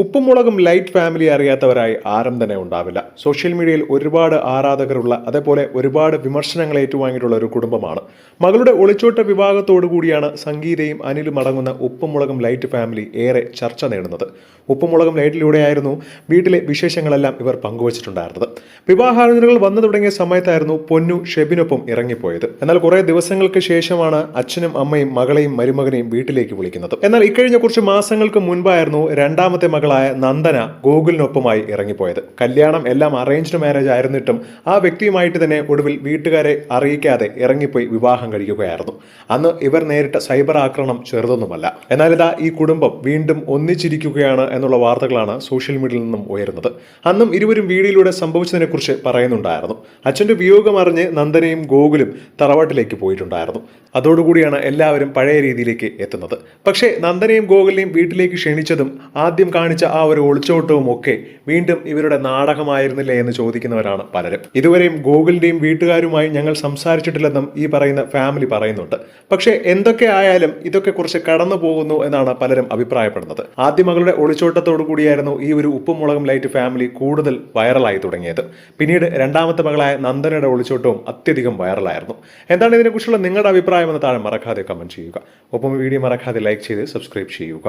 ഉപ്പുമുളകും light family അറിയാത്തവരായി ആരും തന്നെ ഉണ്ടാവില്ല. സോഷ്യൽ മീഡിയയിൽ ഒരുപാട് ആരാധകരുള്ള അതേപോലെ ഒരുപാട് വിമർശനങ്ങൾ ഏറ്റുവാങ്ങിയിട്ടുള്ള ഒരു കുടുംബമാണ്. മകളുടെ ഒളിച്ചോട്ട വിഭാഗത്തോടു കൂടിയാണ് സംഗീതയും അനിലും അടങ്ങുന്ന ഉപ്പുമുളകും ലൈറ്റ് ഫാമിലി ഏറെ ചർച്ച നേടുന്നത്. ഉപ്പുമുളകും ലൈറ്റിലൂടെയായിരുന്നു വീട്ടിലെ വിശേഷങ്ങളെല്ലാം ഇവർ പങ്കുവച്ചിട്ടുണ്ടായിരുന്നത്. വിവാഹാലോചനകൾ വന്നു തുടങ്ങിയ സമയത്തായിരുന്നു പൊന്നു ഷെബിനൊപ്പം ഇറങ്ങിപ്പോയത്. എന്നാൽ കുറേ ദിവസങ്ങൾക്ക് ശേഷമാണ് അച്ഛനും അമ്മയും മകളെയും മരുമകനെയും വീട്ടിലേക്ക് വിളിക്കുന്നത്. എന്നാൽ ഇക്കഴിഞ്ഞ കുറച്ച് മാസങ്ങൾക്ക് മുൻപായിരുന്നു രണ്ടാമത്തെ മകളായ നന്ദന ഗോകുലിനൊപ്പമായി ഇറങ്ങിപ്പോയത്. കല്യാണം എല്ലാം അറേഞ്ച്ഡ് മാരേജ് ആയിരുന്നിട്ടും ആ വ്യക്തിയുമായിട്ട് തന്നെ ഒടുവിൽ വീട്ടുകാരെ അറിയിക്കാതെ ഇറങ്ങിപ്പോയി വിവാഹം കഴിക്കുകയായിരുന്നു. അന്ന് ഇവർ നേരിട്ട സൈബർ ആക്രമണം ചെറുതൊന്നുമല്ല. എന്നാൽ ഇതാ ഈ കുടുംബം വീണ്ടും ഒന്നിച്ചിരിക്കുകയാണ് എന്നുള്ള വാർത്തകളാണ് സോഷ്യൽ മീഡിയയിൽ നിന്നും ഉയരുന്നത്. അന്നും ഇരുവരും വീഡിയോയിലൂടെ സംഭവിച്ചതിനെക്കുറിച്ച് പറയുന്നുണ്ടായിരുന്നു. അച്ഛന്റെ വിയോഗം അറിഞ്ഞ് നന്ദനയും ഗോകുലും തറവാട്ടിലേക്ക് പോയിട്ടുണ്ടായിരുന്നു. അതോടുകൂടിയാണ് എല്ലാവരും പഴയ രീതിയിലേക്ക് എത്തുന്നത്. പക്ഷേ നന്ദനയും ഗോകുലിനെയും വീട്ടിലേക്ക് ക്ഷണിച്ചതും ആദ്യം കാണിച്ച ആ ഒരു ഒളിച്ചോട്ടവും ഒക്കെ വീണ്ടും ഇവരുടെ നാടകമായിരുന്നില്ലേ എന്ന് ചോദിക്കുന്നവരാണ് പലരും. ഇതുവരെയും ഗൂഗിളിന്റെയും വീട്ടുകാരുമായി ഞങ്ങൾ സംസാരിച്ചിട്ടില്ലെന്നും ഈ പറയുന്ന ഫാമിലി പറയുന്നുണ്ട്. പക്ഷേ എന്തൊക്കെ ആയാലും ഇതൊക്കെ കുറച്ച് കടന്നു പോകുന്നു എന്നാണ് പലരും അഭിപ്രായപ്പെടുന്നത്. ആദ്യ മകളുടെ ഒളിച്ചോട്ടത്തോടു കൂടിയായിരുന്നു ഈ ഒരു ഉപ്പും മുളകും ലൈറ്റ് ഫാമിലി കൂടുതൽ വൈറലായി തുടങ്ങിയത്. പിന്നീട് രണ്ടാമത്തെ മകളായ നന്ദനയുടെ ഒളിച്ചോട്ടവും അത്യധികം വൈറലായിരുന്നു എന്താണ് ഇതിനെക്കുറിച്ചുള്ള നിങ്ങളുടെ അഭിപ്രായം എന്ന് താഴെ മറക്കാതെ കമന്റ് ചെയ്യുക. ഒപ്പം വീഡിയോ മറക്കാതെ ലൈക്ക് ചെയ്ത് സബ്സ്ക്രൈബ് ചെയ്യുക.